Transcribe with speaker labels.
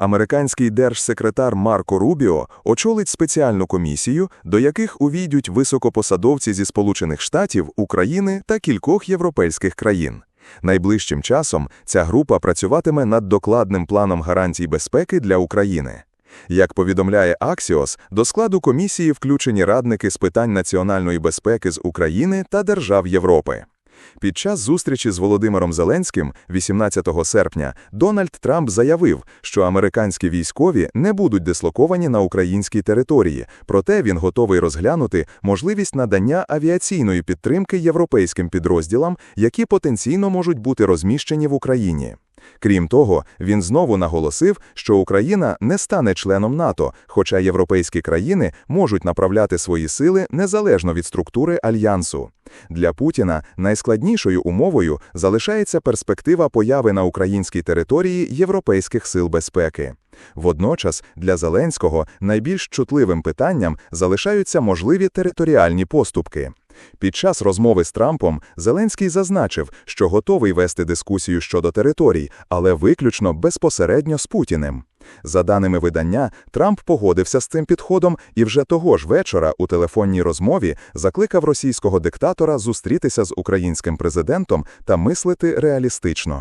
Speaker 1: Американський держсекретар Марко Рубіо очолить спеціальну комісію, до яких увійдуть високопосадовці зі Сполучених Штатів, України та кількох європейських країн. Найближчим часом ця група працюватиме над докладним планом гарантій безпеки для України. Як повідомляє Axios, до складу комісії включені радники з питань національної безпеки з України та держав Європи. Під час зустрічі з Володимиром Зеленським 18 серпня Дональд Трамп заявив, що американські військові не будуть дислоковані на українській території, проте він готовий розглянути можливість надання авіаційної підтримки європейським підрозділам, які потенційно можуть бути розміщені в Україні. Крім того, він знову наголосив, що Україна не стане членом НАТО, хоча європейські країни можуть направляти свої сили незалежно від структури альянсу. Для Путіна найскладнішою умовою залишається перспектива появи на українській території європейських сил безпеки. Водночас для Зеленського найбільш чутливим питанням залишаються можливі територіальні поступки. Під час розмови з Трампом Зеленський зазначив, що готовий вести дискусію щодо територій, але виключно безпосередньо з Путіним. За даними видання, Трамп погодився з цим підходом і вже того ж вечора у телефонній розмові закликав російського диктатора зустрітися з українським президентом та мислити реалістично.